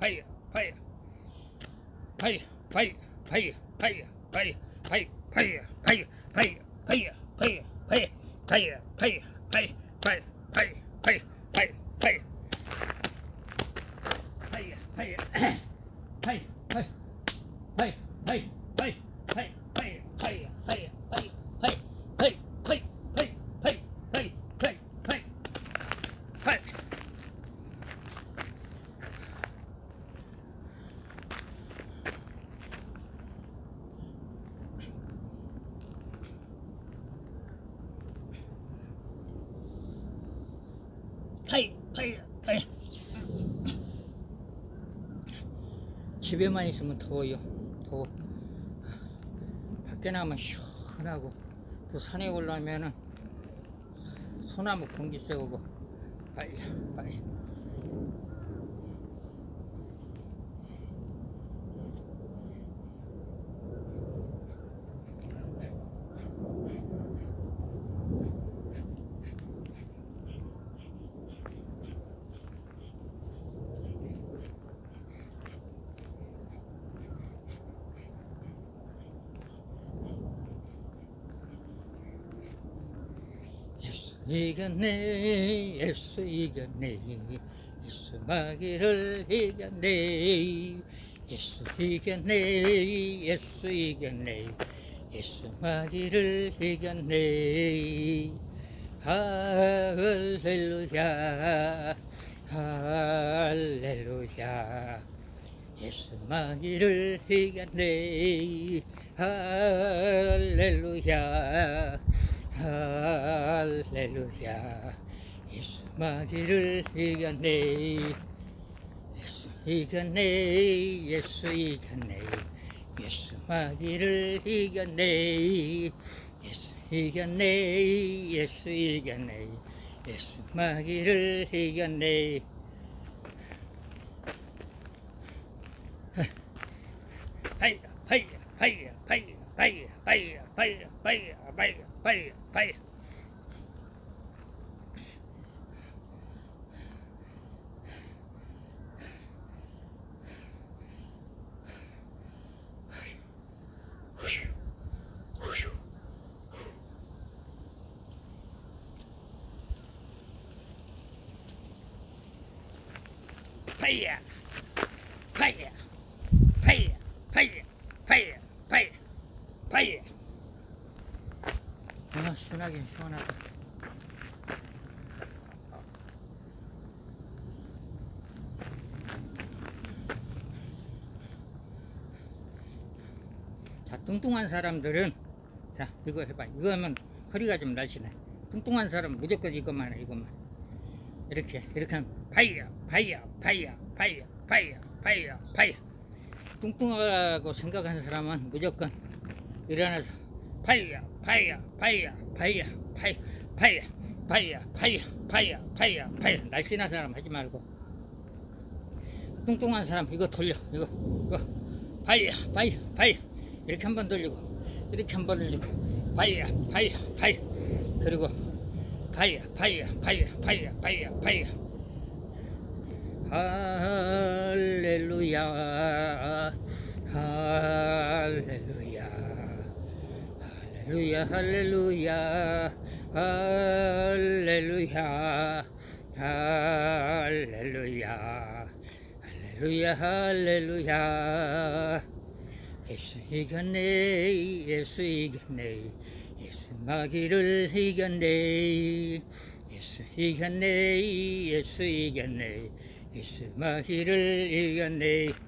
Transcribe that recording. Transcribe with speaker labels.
Speaker 1: 파이야, 파이야, 파이야, 파이야, 파이야, 파이야, 파이 파이 파이 파이 집에만 있으면 더워요. 더워. 밖에 나가면 시원하고. 또 산에 올라오면은 소나무 공기 쐬고. 파이 파이 이겼네 예수 이겼네 예수 마귀를 이겼네 예수 이겼네 예수 이겼네 예수 마귀를 이겼네 할렐루야 할렐루야 예수 마귀를 이겼네 할렐루야 할렐루야. 예수 마귀를 이겼네. 예수 이겼네. 예수 이겼네. 예수 마귀를 이겼네. 예수 이겼네. 예수 이겼네. 예수 마귀를 이겼네 bay bay bay bay bay bay Hey, yeah. Hey, yeah. 시원하긴 시원하다. 자 뚱뚱한 사람들은 자 이거 해봐. 이거 하면 허리가 좀 날씬해. 뚱뚱한 사람은 무조건 이것만 해 이것만. 이렇게 이렇게 하면 파이야 파이야 파이야 파이야 파이야 파이야 파이야 뚱뚱하다고 생각하는 사람은 무조건 일어나서 파이야 파이야 파이야 파이야 파이 파이야 파이야 파이야 파이야 파이야 파이야 날씬한 사람 하지 말고 뚱뚱한 사람 이거 돌려 이거 이거 파이야 파이야 파이야 이렇게 한 번 돌리고 이렇게 한 번 돌리고 파이야 파이야 파이 그리고 파이야 파이야 파이야 파이야 파이야 파이야 할렐루야 할렐루야 할렐루야 할렐루야 할렐루야 할렐루야 할렐루야 할렐루야. 예수 이겼네 예수 이겼네 예수 마귀를 이겼네. 예수 이겼네 예수 이겼네 예수 마귀를 이겼네